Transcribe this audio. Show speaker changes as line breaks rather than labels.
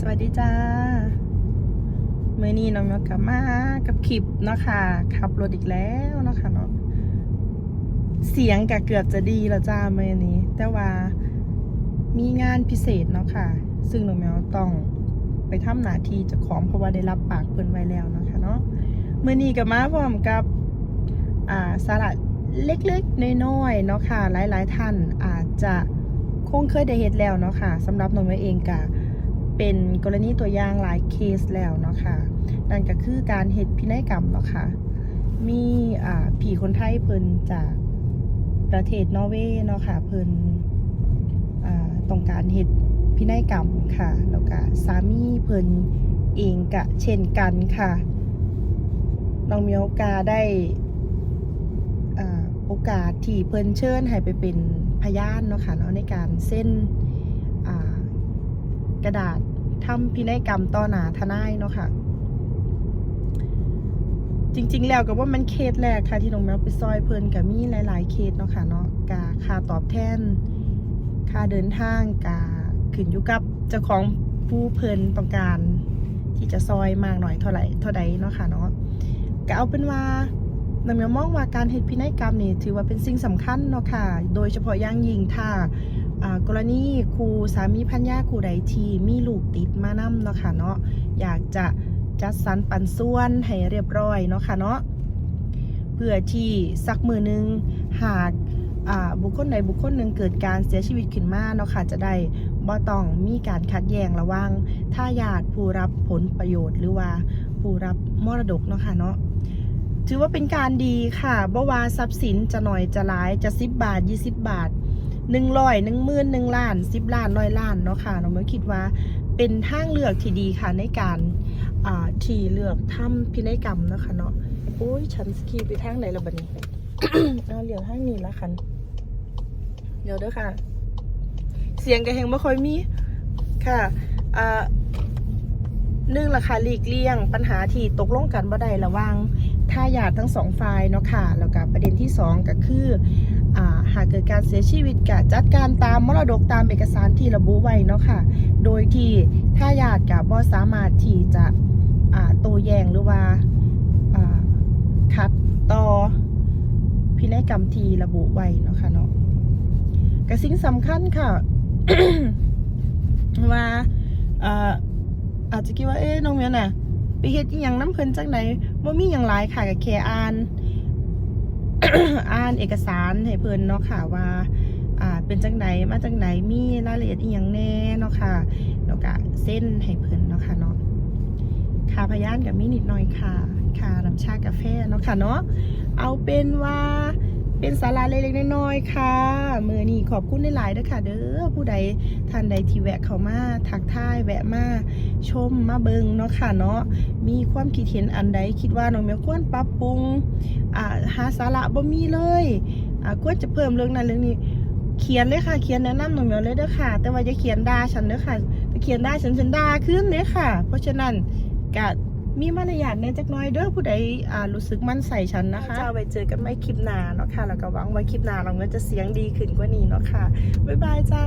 สวัสดีจ้าเมื่อนี้น้องยกกลับมากับคลิปเนาะค่ะขับรถอีกแล้วเนาะค่ะเนาะเสียงกะเกือบจะดีแล้วจ้าเมื่อนี้ แต่ว่ามีงานพิเศษเนาะค่ะ ซึ่งน้องแมวต้องไปทำหน้าที่จะของเพราะว่าได้รับปากเพิ่นไว้แล้วเนาะค่ะเนาะเมื่อนี้กับมาพร้อมกับอ่าสาระเล็กๆน้อยๆเนาะค่ะ หลายๆท่านอาจจะคงเคยได้เห็นแล้วเนาะค่ะสำหรับน้องแมวเองกะ เป็นกรณีตัวอย่างหลายเคสแล้วเนาะค่ะ นั่นก็คือการเฮ็ดพินัยกรรมเนาะค่ะ มีอ่าผีคนไทยเพิ่นจากประเทศนอร์เวย์เนาะค่ะเพิ่นอ่าต้องการเฮ็ดพินัยกรรมค่ะ แล้วก็สามีเพิ่นเองก็เช่นกันค่ะน้องมีโอกาสได้อาโอกาสที่เพิ่นเชิญให้ไปเป็นพยานเนาะค่ะเนาะในการเส้น กระดาษทำพินัยกรรมต่อหน้าทนายเนาะค่ะ จริง ๆ แล้วก็ว่ามันเคสแรกค่ะ ที่น้องแมวไปซอยเพลินกับมีหลาย ๆ เคสเนาะค่ะเนาะกาค่าตอบแทน ค่าเดินทางกาขึ้นอยู่กับเจ้าของผู้เพลินต้องการที่จะซอยมากหน่อยเท่าไหร่เท่าใดเนาะค่ะเนาะก็เอาเป็นว่าน้องแมวมองว่าการเฮ็ดพินัยกรรมนี่ถือว่าเป็นสิ่งสำคัญเนาะค่ะ โดยเฉพาะอย่างยิ่งถ้า กรณีครูสามีพัญญาครูใดทีมีลูกติดมานำเนาะค่ะเนาะอยากจะจัดสรรปันส่วนให้เรียบร้อยเนาะค่ะเนาะเพื่อที่สักมือหนึงหากบุคคลใดบุคคลหนึ่งเกิดการเสียชีวิตขึ้นมาเนาะค่ะจะได้บ่ต้องมีการคัดแยงระว่างถ้าญาติผู้รับผลประโยชน์หรือว่าผู้รับมรดกเนาะค่ะเนาะถือว่าเป็นการดีค่ะบ่ว่าทรัพย์สินจะหน่อยจะหลายจะ10บาท20บาท หนึ่งร้อยหนึ่งหมื่นหนึ่งล้านสิบล้านร้อยล้านเนาะค่ะน้องเมื่อคิดว่าเป็นทางเลือกที่ดีค่ะในการที่เลือกทำพินัยกรรมเนาะคะเนาะโอ้ยฉันสกีไปทางไหนและบัดนี้เอาเหลียวทางนี้ละคันเดี๋ยวเด้อค่ะ เสียงกระเฮงไม่ค่อยมีค่ะอ่าหนึ่งละค่ะหลีกเลี่ยง ปัญหาที่ตกลงกันบ่ได้ระว่างท่ายาดทั้งสองฝ่ายเนาะค่ะ แล้วก็ประเด็นที่สองก็คือ หากเกิดการเสียชีวิตกะจัดการตามมรดกตามเอกสารที่ระบุไว้เนาะค่ะ โดยที่ถ้าญาติกับบ่สามารถที่จะโตแยงหรือว่าอ่าขัดต่อพินัยกรรมที่ระบุไว้เนาะค่ะเนาะกสิ่งสำคัญค่ะว่าอาอาจจะคิดว่าเอ๊ะน้องเมียน่ะไปเฮ็ดอีหยังน้ำเพิ่นจังไหนบ่ามีหยังหลายค่ะก็แคอ่าน อ่านเอกสารให้เพิ่นเนาะค่ะว่าอ่าเป็นจังไดมาจังไดมีรายละเอียดอีหยังแน่เนาะค่ะแล้วก็เส้นให้เพิ่นเนาะค่ะเนาะค่าพยานกับมีนิดหน่อยค่ะ ค่าน้ำชากาแฟเนาะค่ะเนาะเอาเป็นว่า เป็นสาระเล็กๆน้อยๆค่ะมือนี้ขอบคุณหลายๆเด้อค่ะ เด้อผู้ใดท่านใดที่แวะเข้ามาทักทายแวะมาชมมาเบิงเนาะค่ะเนาะมีความคิดเห็นอันใดคิดว่าน้องแมวควรปรับปรุงอ่าหาสาระบ่มีเลยอ่าควรจะเพิ่มเรื่องนั้นเรื่องนี้เขียนเลยค่ะเขียนแนะนำหนูเมียวเลยเด้อค่ะ แต่ว่าจะเขียนด่าฉันเด้อค่ะถ้าเขียนด่าฉันฉันด่าขึ้นเลยค่ะ เพราะฉะนั้นก็ มีมารยาทแน่จักน้อยเด้อผู้ใดอ่ารู้สึกมั่นใส่ฉันนะคะจะไปเจอกันไม่คลิปหน้าเนาะค่ะ แล้วก็หวังว่าคลิปหน้าเราเงินจะเสียงดีขึ้นกว่านี้เนาะค่ะ บ๊ายบายจ้า